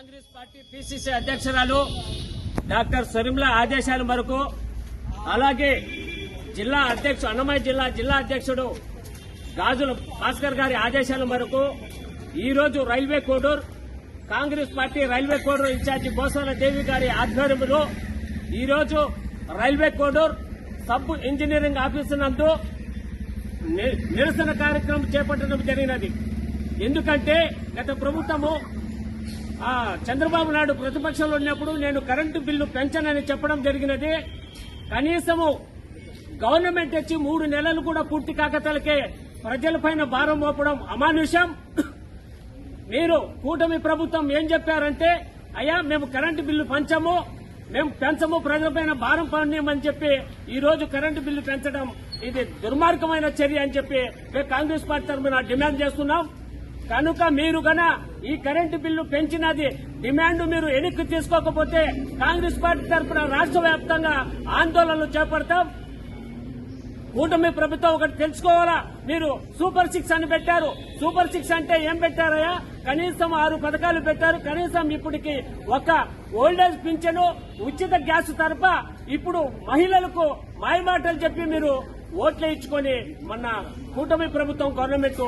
Congress party PCC అధ్యక్షురాలు doctor Sharmila ఆదేశాల మేరకు అలాగే జిల్లా అధ్యక్షుడు అన్నమయ్య జిల్లా జిల్లా అధ్యక్షుడు గాజుల భాస్కర్ గారి ఆదేశాల మేరకు ఈరోజు railway Kodur Congress party railway Kodur incharge Bosala Devi గారి ఆధ్వర్యంలో ఈరోజు railway Kodur sub engineering office నందు ని- నిరసన కార్యక్రమం చేపట్టడం జరిగినది. ఎందుకంటే గత ప్రభుత్వము చంద్రబాబు నాయుడు ప్రతిపక్షంలో ఉన్నప్పుడు నేను కరెంటు బిల్లు పెంచనని చెప్పడం జరిగినది. కనీసము గవర్నమెంట్ వచ్చి మూడు నెలలు కూడా పూర్తి కాకతలకే ప్రజలపైన భారం మోపడం అమానుషం. మీరు కూటమి ప్రభుత్వం ఏం చెప్పారంటే అయ్యా మేము కరెంటు బిల్లు పెంచము మేము పెంచము ప్రజలపైన భారం పడినామని చెప్పి ఈ రోజు కరెంటు బిల్లు పెంచడం ఇది దుర్మార్గమైన చర్య అని చెప్పి మేము కాంగ్రెస్ పార్టీ తరఫున డిమాండ్ చేస్తున్నాం. కనుక మీరు గన ఈ కరెంటు బిల్లు పెంచినది డిమాండ్ మీరు వెనక్కి తీసుకోకపోతే కాంగ్రెస్ పార్టీ తరఫున రాష్ట్ర వ్యాప్తంగా ఆందోళనలు చేపడతాం. కూటమి ప్రభుత్వం ఒకటి తెలుసుకోవాలా? మీరు సూపర్ సిక్స్ అని పెట్టారు. సూపర్ సిక్స్ అంటే ఏం పెట్టారయ్యా? కనీసం ఆరు పథకాలు పెట్టారు. కనీసం ఇప్పటికి ఒక ఓల్డేజ్ పింఛను ఉచిత గ్యాస్ తరఫ ఇప్పుడు మహిళలకు మాయమాటలు చెప్పి మీరు ఓట్లు ఇచ్చుకొని మొన్న కూటమి ప్రభుత్వం గవర్నమెంట్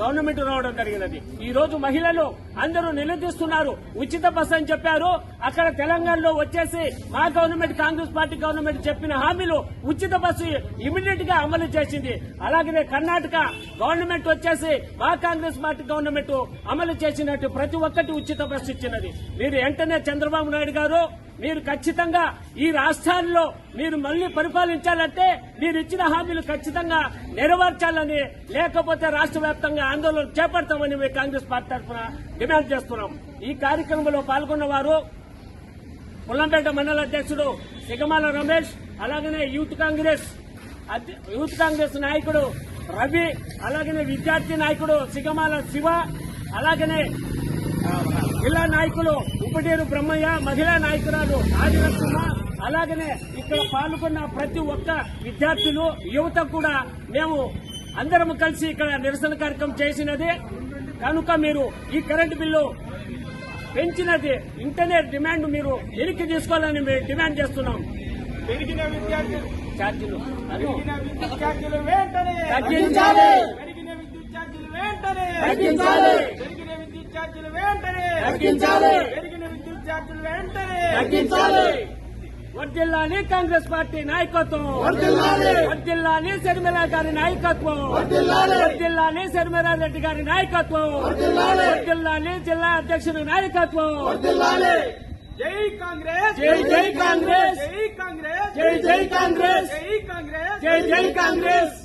గవర్నమెంట్ రావడం జరిగినది. ఈ రోజు మహిళలు అందరూ నిలదీస్తున్నారు. ఉచిత బస్ అని చెప్పారు. అక్కడ తెలంగాణలో వచ్చేసి మా గవర్నమెంట్ కాంగ్రెస్ పార్టీ గవర్నమెంట్ చెప్పిన హామీలు ఉచిత బస్సు ఇమీడియట్గా అమలు చేసింది. అలాగనే కర్ణాటక గవర్నమెంట్ వచ్చేసి మా కాంగ్రెస్ పార్టీ గవర్నమెంట్ అమలు చేసినట్టు ప్రతి ఒక్కటి ఉచిత బస్సు ఇచ్చినది. మీరు వెంటనే చంద్రబాబు నాయుడు గారు మీరు ఖచ్చితంగా ఈ రాష్ట్రాల్లో మీరు మళ్ళీ పరిపాలించాలంటే మీరు ఇచ్చిన హామీలు ఖచ్చితంగా నెరవేర్చాలని లేకపోతే రాష్ట్ర వ్యాప్తంగా ఆందోళన చేపడతామని మేము కాంగ్రెస్ పార్టీ తరఫున డిమాండ్ చేస్తున్నాం. ఈ కార్యక్రమంలో పాల్గొన్న వారు పుల్లంపేట మండల అధ్యక్షుడు సిగమాల రమేష్ అలాగనే యూత్ కాంగ్రెస్ యూత్ కాంగ్రెస్ నాయకుడు రవి అలాగనే విద్యార్థి నాయకుడు సిగమాల శివ అలాగనే జిల్లా నాయకులు ఉపటేరు బ్రహ్మయ్య మహిళా నాయకురాలు ఆదిలక్ష్మ అలాగనే ఇక్కడ పాల్గొన్న ప్రతి ఒక్క విద్యార్థులు యువత కూడా మేము అందరం కలిసి ఇక్కడ నిరసన కార్యక్రమం చేసినది. కనుక మీరు ఈ కరెంటు బిల్లు పెంచినది ఇంటర్నెట్ డిమాండ్ మీరు వెనక్కి తీసుకోవాలని మేము డిమాండ్ చేస్తున్నాం. పెరిగిన విద్యార్థులు ఛార్జీలు వెంటనే తగ్గించాలి. పెరిగిన విద్యుత్ ఛార్జీలు వెంటనే తగ్గించాలి. విద్యుత్ ఛార్జీలు వెంటనే తగ్గించాలి పెరిగిన విద్యుత్ ఛార్జీలు వెంటనే. తగ్గించాలి వర్దిల్లాలి కాంగ్రెస్ పార్టీ నాయకత్వం. వర్దిల్లాలి. శర్మిల గారి నాయకత్వం. వర్దిల్లాలి. శర్మిల రెడ్డి గారి నాయకత్వం. వర్దిల్లాలి. జిల్లా అధ్యక్షుడి నాయకత్వం. జై కాంగ్రెస్. జై జై కాంగ్రెస్. జై కాంగ్రెస్. జై జై కాంగ్రెస్. జై కాంగ్రెస్. జై జై కాంగ్రెస్.